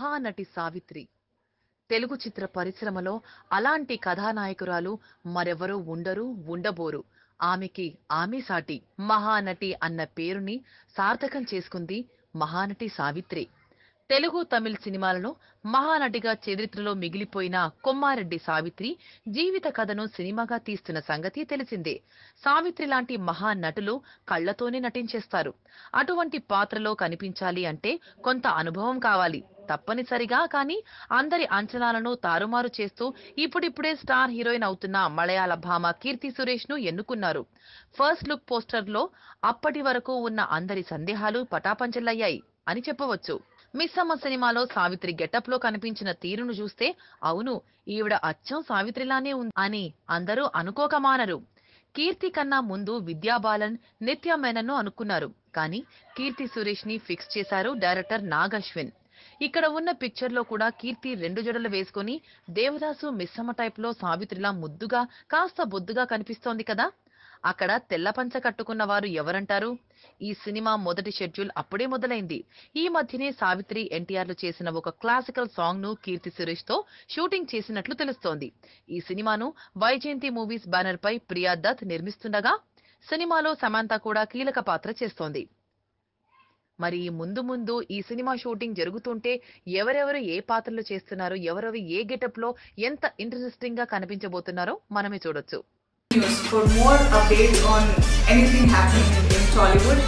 మహానటి సావిత్రి. తెలుగు చిత్ర పరిశ్రమలో అలాంటి కథానాయకురాలు మరెవరూ ఉండరు ఉండబోరు. ఆమెకి ఆమె సాటి మహానటి అన్న పేరుని సార్థకం చేసుకుంది మహానటి సావిత్రి. తెలుగు తమిళ్ సినిమాలలో మహానటిగా చరిత్రలో మిగిలిపోయిన కొమ్మారెడ్డి సావిత్రి జీవిత కథను సినిమాగా తీస్తున్న సంగతి తెలిసిందే. సావిత్రి లాంటి మహానటులు కళ్ళతోనే నటించేస్తారు. అటువంటి పాత్రలో కనిపించాలి అంటే కొంత అనుభవం కావాలి. తప్పనిసరిగా కానీ అందరి అంచనాలను తారుమారు చేస్తూ ఇప్పుడిప్పుడే స్టార్ హీరోయిన్ అవుతున్న మలయాళ భామ కీర్తి సురేష్ను ఎన్నుకున్నారు. ఫస్ట్ లుక్ పోస్టర్లో అప్పటి వరకు ఉన్న అందరి సందేహాలు పటాపంచలయ్యాయి అని చెప్పవచ్చు. మిస్సమ్మ సినిమాలో సావిత్రి గెటప్లో కనిపించిన తీరును చూస్తే అవును ఈవిడ అచ్చం సావిత్రిలానే ఉంది అని అందరూ అనుకోక మానరు. కీర్తి కన్నా ముందు విద్యాబాలన్ నిత్య మేనన్ను అనుకున్నారు. కానీ కీర్తి సురేష్ని ఫిక్స్ చేశారు డైరెక్టర్ నాగ్ అశ్విన్ ఇక్కడ ఉన్న పిక్చర్లో కూడా కీర్తి రెండు జడలు వేసుకొని దేవదాసు మిశ్రమ టైప్లో సావిత్రిలా ముద్దుగా కాస్త బొద్దుగా కనిపిస్తోంది కదా. అక్కడ తెల్ల పంచ కట్టుకున్న వారు ఎవరంటారు? ఈ సినిమా మొదటి షెడ్యూల్ అప్పుడే మొదలైంది. ఈ మధ్యనే సావిత్రి ఎన్టీఆర్లు చేసిన ఒక క్లాసికల్ సాంగ్ను కీర్తి సురేష్తో షూటింగ్ చేసినట్లు తెలుస్తోంది. ఈ సినిమాను వైజయంతి మూవీస్ బ్యానర్ పై ప్రియా దత్ నిర్మిస్తుండగా సినిమాలో సమాంత కూడా కీలక పాత్ర చేస్తోంది. మరి ముందు ముందు ఈ సినిమా షూటింగ్ జరుగుతుంటే ఎవరెవరు ఏ పాత్రలు చేస్తున్నారు ఎవరెవరు ఏ గెటప్లో ఎంత ఇంట్రెస్టింగ్గా కనిపించబోతున్నారో మనమే చూడొచ్చు. టాలీవుడ్